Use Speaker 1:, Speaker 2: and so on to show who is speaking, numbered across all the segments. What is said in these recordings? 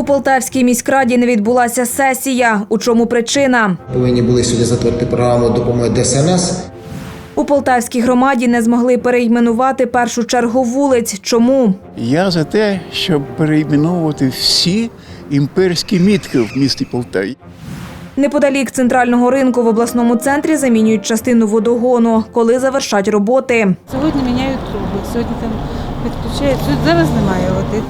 Speaker 1: У Полтавській міськраді не відбулася сесія. У чому причина?
Speaker 2: Повинні були сюди затвердити програму допомоги ДСНС.
Speaker 1: У Полтавській громаді не змогли перейменувати першу чергу вулиць. Чому?
Speaker 3: Я за те, щоб перейменовувати всі імперські мітки в місті Полтаві.
Speaker 1: Неподалік центрального ринку в обласному центрі замінюють частину водогону, коли завершать роботи.
Speaker 4: Сьогодні міняють труби, сьогодні там підключають. Сьогодні зараз немає води.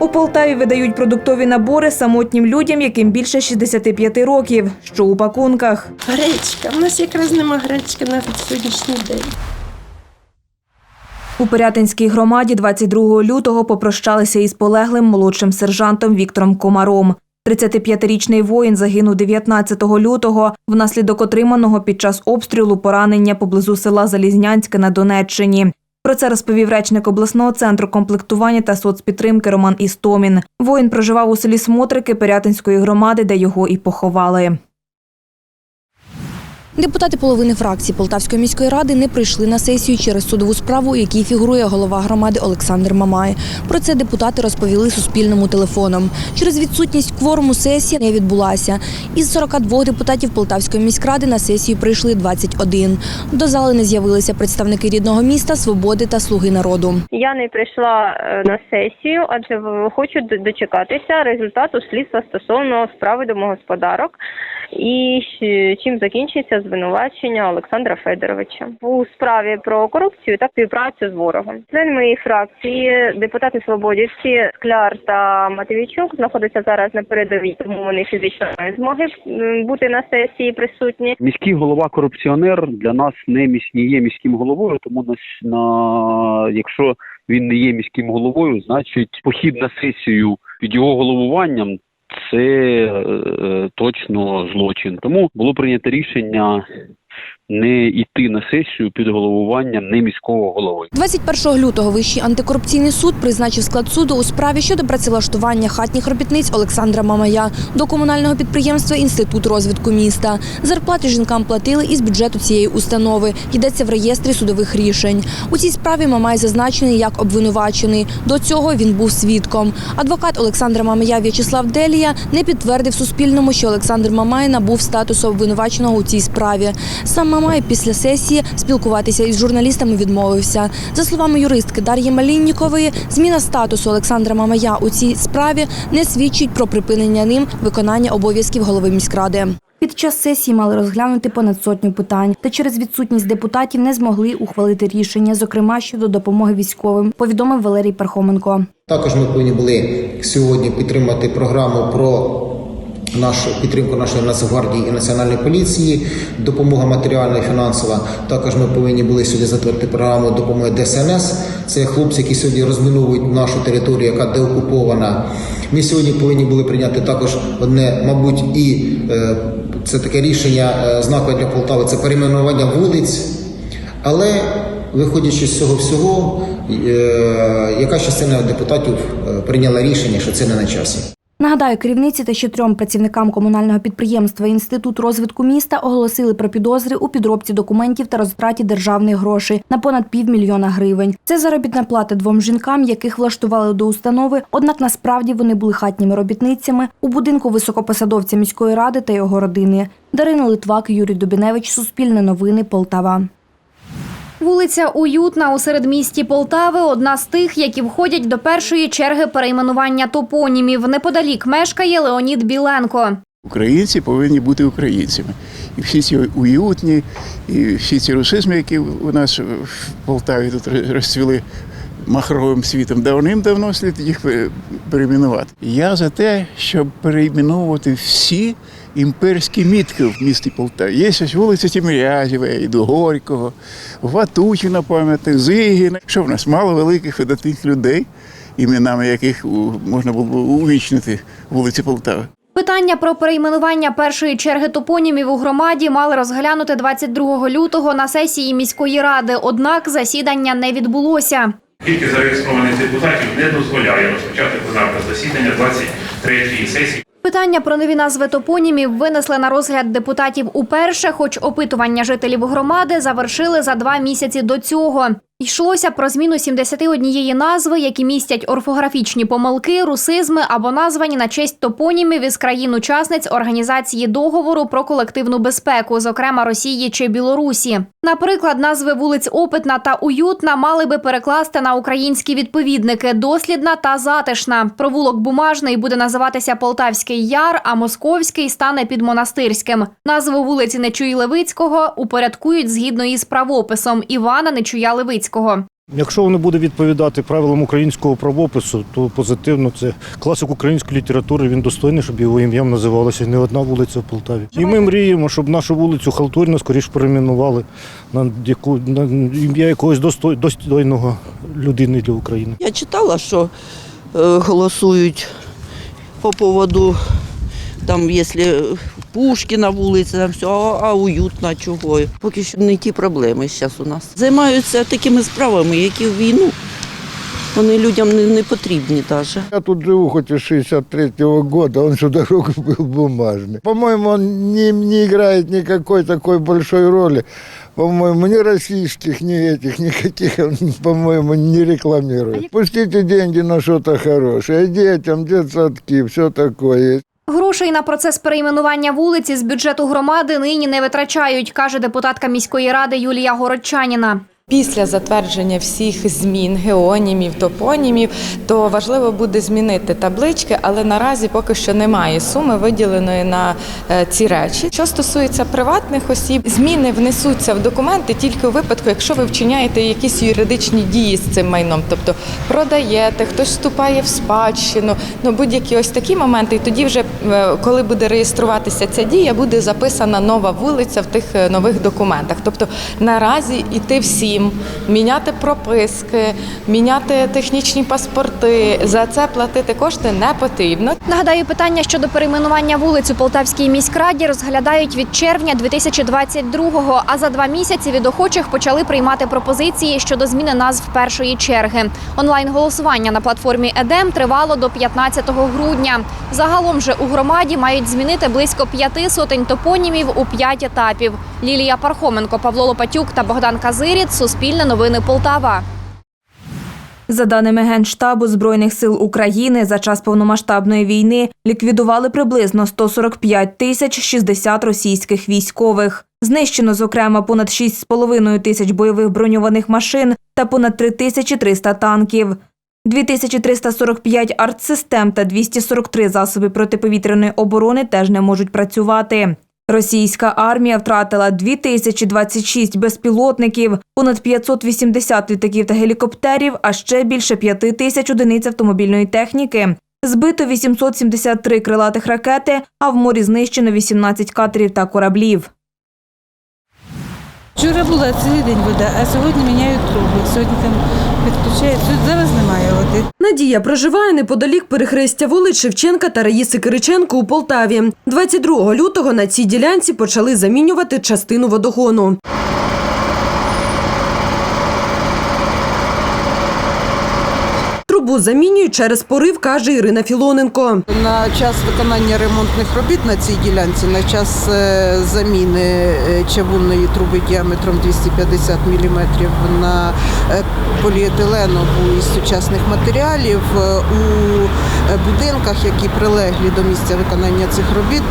Speaker 1: У Полтаві видають продуктові набори самотнім людям, яким більше 65 років, що у пакунках.
Speaker 5: Гречка. У нас якраз нема гречки навіть сьогоднішній день.
Speaker 1: У Пирятинській громаді 22 лютого попрощалися із полеглим молодшим сержантом Віктором Комаром. 35-річний воїн загинув 19 лютого внаслідок отриманого під час обстрілу поранення поблизу села Залізнянське на Донеччині. Про це розповів речник обласного центру комплектування та соцпідтримки Роман Істомін. Воїн проживав у селі Смотрики Пирятинської громади, де його і поховали.
Speaker 6: Депутати половини фракції Полтавської міської ради не прийшли на сесію через судову справу, у якій фігурує голова громади Олександр Мамай. Про це депутати розповіли Суспільному телефоном. Через відсутність кворуму сесія не відбулася. Із 42 депутатів Полтавської міськради на сесію прийшли 21. До зали не з'явилися представники рідного міста, свободи та слуги народу.
Speaker 7: Я не прийшла е, на сесію, адже хочу дочекатися результату слідства стосовно справи домогосподарок і чим закінчиться звинувачення Олександра Федоровича у справі про корупцію та співпрацю з ворогом. Член моєї фракції, депутати свободівці Скляр та Матвійчук знаходяться зараз на передовій, тому вони фізично не змогли бути на сесії присутні.
Speaker 8: Міський голова корупціонер для нас не міс- є міським головою, тому на, с- на якщо він не є міським головою, значить похід на сесію під його головуванням це е, точно злочин. Тому було прийнято рішення не йти на сесію під головуванням не міського голови.
Speaker 6: 21 лютого Вищий антикорупційний суд призначив склад суду у справі щодо працевлаштування хатніх робітниць Олександра Мамая до комунального підприємства Інститут розвитку міста. Зарплати жінкам платили із бюджету цієї установи. Йдеться в реєстрі судових рішень. У цій справі Мамай зазначений як обвинувачений. До цього він був свідком. Адвокат Олександра Мамая В'ячеслав Делія не підтвердив Суспільному, що Олександр Мамай набув статусу обвинуваченого у цій справі. Сам Мамай після сесії спілкуватися із журналістами відмовився. За словами юристки Дар'ї Маліннікової, зміна статусу Олександра Мамая у цій справі не свідчить про припинення ним виконання обов'язків голови міськради. Під час сесії мали розглянути понад сотню питань, та через відсутність депутатів не змогли ухвалити рішення, зокрема щодо допомоги військовим, повідомив Валерій Пархоменко.
Speaker 2: Також ми повинні були сьогодні підтримати програму про нашу підтримку нашої Нацгвардії і національної поліції, допомога матеріальна і фінансова. Також ми повинні були сьогодні затвердити програму допомоги ДСНС. Це хлопці, які сьогодні розміновують нашу територію, яка деокупована. Ми сьогодні повинні були прийняти також одне, мабуть, і е, це таке рішення е, знакове для Полтави. Це перейменування вулиць. Але виходячи з цього всього, е, яка частина депутатів прийняла рішення, що це не на часі.
Speaker 6: Нагадаю, керівниці та ще трьом працівникам комунального підприємства Інститут розвитку міста оголосили про підозри у підробці документів та розтраті державних грошей на понад півмільйона гривень. Це заробітна плата двом жінкам, яких влаштували до установи. Однак насправді вони були хатніми робітницями у будинку високопосадовця міської ради та його родини. Дарина Литвак, Юрій Дубіневич, Суспільне новини, Полтава.
Speaker 9: Вулиця Уютна у середмісті Полтави одна з тих, які входять до першої черги перейменування топонімів. Неподалік мешкає Леонід Біленко.
Speaker 3: Українці повинні бути українцями. І всі ці уютні, і всі ці русизми, які у нас в Полтаві тут розцвіли махровим світом, давним-давно слід їх перейменувати. Я за те, щоб перейменовувати всі імперські мітки в місті Полтаві. Є ось вулиця Тімирязєва, і до Горького, Ватутіна пам'ятник, Зигіна. Що в нас мало великих видатних людей, іменами яких можна було б увічнити вулиці Полтави.
Speaker 9: Питання про перейменування першої черги топонімів у громаді мали розглянути 22 лютого на сесії міської ради. Однак засідання не відбулося.
Speaker 10: Кількість зареєстрованих депутатів не дозволяє розпочати пленарне засідання 23-ї сесії.
Speaker 9: Питання про нові назви топонімів винесли на розгляд депутатів уперше, хоч опитування жителів громади завершили за два місяці до цього. Йшлося про зміну 71 назви, які містять орфографічні помилки, русизми або названі на честь топонімів із країн-учасниць організації договору про колективну безпеку, зокрема Росії чи Білорусі. Наприклад, назви вулиць Опитна та Уютна мали би перекласти на українські відповідники дослідна та затишна. Провулок Бумажний буде називатися Полтавський Яр, а Московський стане під монастирським. Назву вулиці Нечуї Левицького упорядкують згідно із правописом Івана Нечуя Левицького.
Speaker 11: Якщо воно буде відповідати правилам українського правопису, то позитивно це класик української літератури. Він достойний, щоб його ім'ям називалася не одна вулиця в Полтаві. І ми мріємо, щоб нашу вулицю Халтуріна скоріш перейменували на яку на ім'я якогось достойного людини для України.
Speaker 12: Я читала, що е, голосують по поводу, там, якщо Пушкіна вулиця, там все, а, а уютно чого. Поки що не ті проблеми зараз у нас. Займаються такими справами, які в війну. Вони людям не, не потрібні навіть.
Speaker 13: Я тут живу хоть с 63-го года, он всю дорогу был бумажный. По-моему, он не, не играет никакой такой большой роли. По-моему, ни российских, ни этих, никаких он, по-моему, не рекламирует. Пустите деньги на что-то хорошее, детям, детсадки, все такое.
Speaker 9: Грошей на процес перейменування вулиці з бюджету громади нині не витрачають, каже депутатка міської ради Юлія Городчаніна.
Speaker 14: Після затвердження всіх змін геонімів, топонімів, то важливо буде змінити таблички, але наразі поки що немає суми виділеної на е, ці речі. Що стосується приватних осіб, зміни внесуться в документи тільки у випадку, якщо ви вчиняєте якісь юридичні дії з цим майном, тобто продаєте, хтось вступає в спадщину, ну будь-які ось такі моменти. І тоді, вже е, коли буде реєструватися ця дія, буде записана нова вулиця в тих е, нових документах. Тобто наразі іти всім, міняти прописки, міняти технічні паспорти. За це платити кошти не потрібно.
Speaker 9: Нагадаю, питання щодо перейменування вулиць у Полтавській міськраді розглядають від червня 2022-го, а за два місяці від охочих почали приймати пропозиції щодо зміни назв першої черги. Онлайн-голосування на платформі ЕДЕМ тривало до 15 грудня. Загалом же у громаді мають змінити близько п'яти сотень топонімів у п'ять етапів. Лілія Пархоменко, Павло Лопатюк та Богдан Казиріт. Суспільне новини Полтава.
Speaker 1: За даними Генштабу Збройних сил України, за час повномасштабної війни ліквідували приблизно 145 тисяч 60 російських військових. Знищено, зокрема, понад 6,5 тисяч бойових броньованих машин та понад 3300 танків. 2345 артсистем та 243 засоби протиповітряної оборони теж не можуть працювати. Російська армія втратила 2026 безпілотників, понад 580 літаків та гелікоптерів, а ще більше 5 тисяч одиниць автомобільної техніки. Збито 873 крилатих ракети, а в морі знищено 18 катерів та кораблів.
Speaker 4: Вчора була цілий день вода, а сьогодні міняють труби. Сьогодні там підключають. Тут зараз немає води.
Speaker 15: Надія проживає неподалік перехрестя вулиць Шевченка та Раїси Кириченко у Полтаві. 22 лютого на цій ділянці почали замінювати частину водогону. Замінюють через порив, каже Ірина Філоненко.
Speaker 16: На час виконання ремонтних робіт на цій ділянці, на час е, заміни е, чавунної труби діаметром 250 мм на е, поліетиленову із сучасних матеріалів у будинках, які прилеглі до місця виконання цих робіт,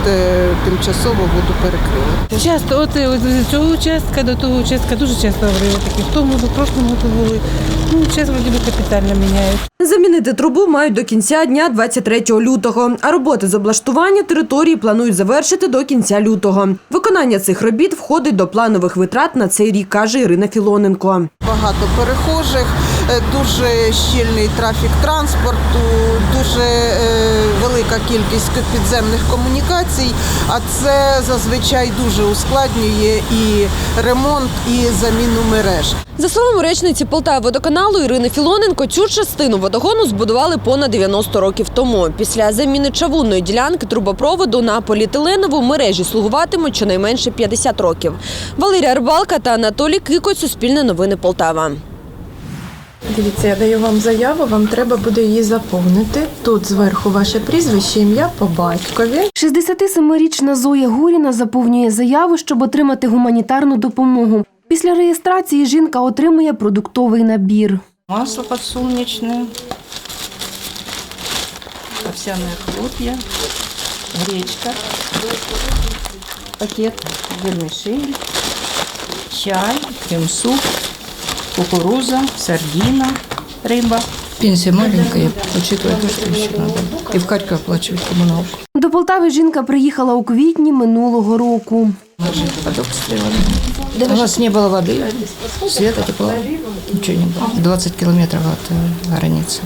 Speaker 16: тимчасово воду перекрили.
Speaker 4: Часто, от, з цього участка до того участка дуже часто говорили такі. В тому в прошлому году були. Ну, зараз вроді би капітально міняють.
Speaker 15: Замінити трубу мають до кінця дня 23 лютого, а роботи з облаштування території планують завершити до кінця лютого. Виконання цих робіт входить до планових витрат на цей рік, каже Ірина Філоненко.
Speaker 16: Багато перехожих, дуже щільний трафік транспорту, дуже е, велика кількість підземних комунікацій, а це зазвичай дуже ускладнює і ремонт, і заміну мереж.
Speaker 15: За словами речниці Полтаводоканалу Ірини Філоненко, цю частину водогону збудували понад 90 років тому. Після заміни чавунної ділянки трубопроводу на поліетиленову мережі слугуватимуть щонайменше 50 років. Валерія Рибалка та Анатолій Кикоть, Суспільне новини Полтава.
Speaker 17: Дивіться, я даю вам заяву, вам треба буде її заповнити. Тут зверху ваше прізвище, ім'я по батькові.
Speaker 18: 67-річна Зоя Гуріна заповнює заяву, щоб отримати гуманітарну допомогу. Після реєстрації жінка отримує продуктовий набір.
Speaker 19: Масло подсолнечное, овсяные хлопья, гречка, пакет вермишель, чай, крем-суп, кукуруза, сардина, рыба. Пенсия маленькая, учитывая то, что еще надо. И в Харьков оплачивать коммуналку.
Speaker 18: До Полтави жінка приїхала у квітні минулого року.
Speaker 19: Мы жили под обстрелами. У нас не было воды, света, тепла, ничего не было. 20 километров от э, границы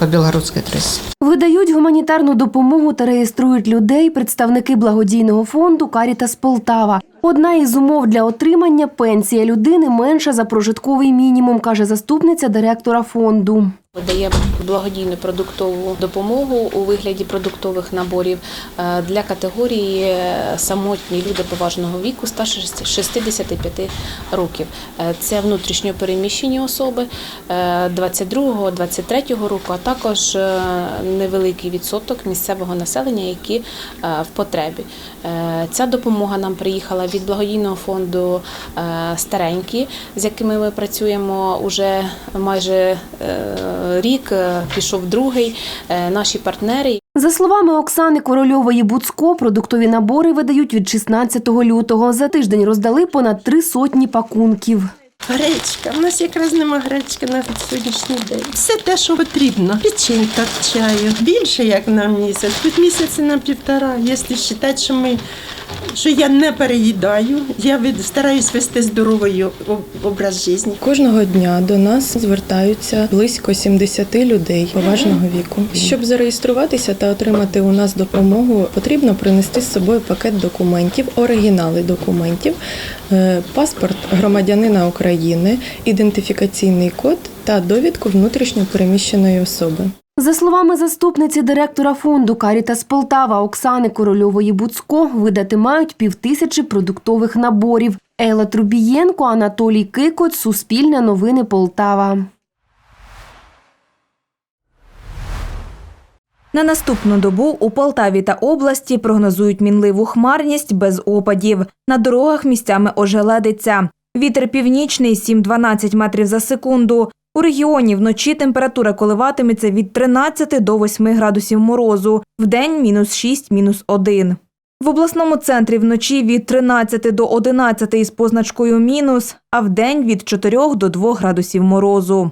Speaker 19: по Белгородской трасі.
Speaker 18: Видають гуманітарну допомогу та реєструють людей представники благодійного фонду Карітас Полтава. Одна із умов для отримання пенсія людини менша за прожитковий мінімум, каже заступниця директора фонду.
Speaker 20: Видає благодійну продуктову допомогу у вигляді продуктових наборів е, для категорії е, самотні люди поважного віку старше 65 років. Е, Це внутрішньо переміщені особи 22-23 року, а також невеликий відсоток місцевого населення, які в потребі. Ця допомога нам приїхала від благодійного фонду Старенькі, з якими ми працюємо уже майже рік, е, пішов другий. Е, Наші партнери.
Speaker 18: За словами Оксани Корольової Буцко, продуктові набори видають від 16 лютого. За тиждень роздали понад три сотні пакунків.
Speaker 5: Гречка. У нас якраз нема гречки навіть сьогоднішній день. Все те, що потрібно. Печенька к чаю. Більше як на місяць. Тут місяці на півтора. Якщо вважати, що ми що я не переїдаю, я від стараюсь вести здоровий образ життя.
Speaker 17: Кожного дня до нас звертаються близько 70 людей поважного віку. Щоб зареєструватися та отримати у нас допомогу, потрібно принести з собою пакет документів, оригінали документів, е, паспорт громадянина України, ідентифікаційний код та довідку внутрішньо переміщеної особи.
Speaker 18: За словами заступниці директора фонду Карітас Полтава Оксани Корольової Буцко, видати мають півтисячі продуктових наборів. Ейла Трубієнко, Анатолій Кикоць, Суспільне новини Полтава.
Speaker 1: На наступну добу у Полтаві та області прогнозують мінливу хмарність без опадів. На дорогах місцями ожеледиться. Вітер північний 7-12 метрів за секунду. У регіоні вночі температура коливатиметься від 13 до 8 градусів морозу, вдень мінус 6, мінус 1. В обласному центрі вночі від 13 до 11 із позначкою мінус, а вдень від 4 до 2 градусів морозу.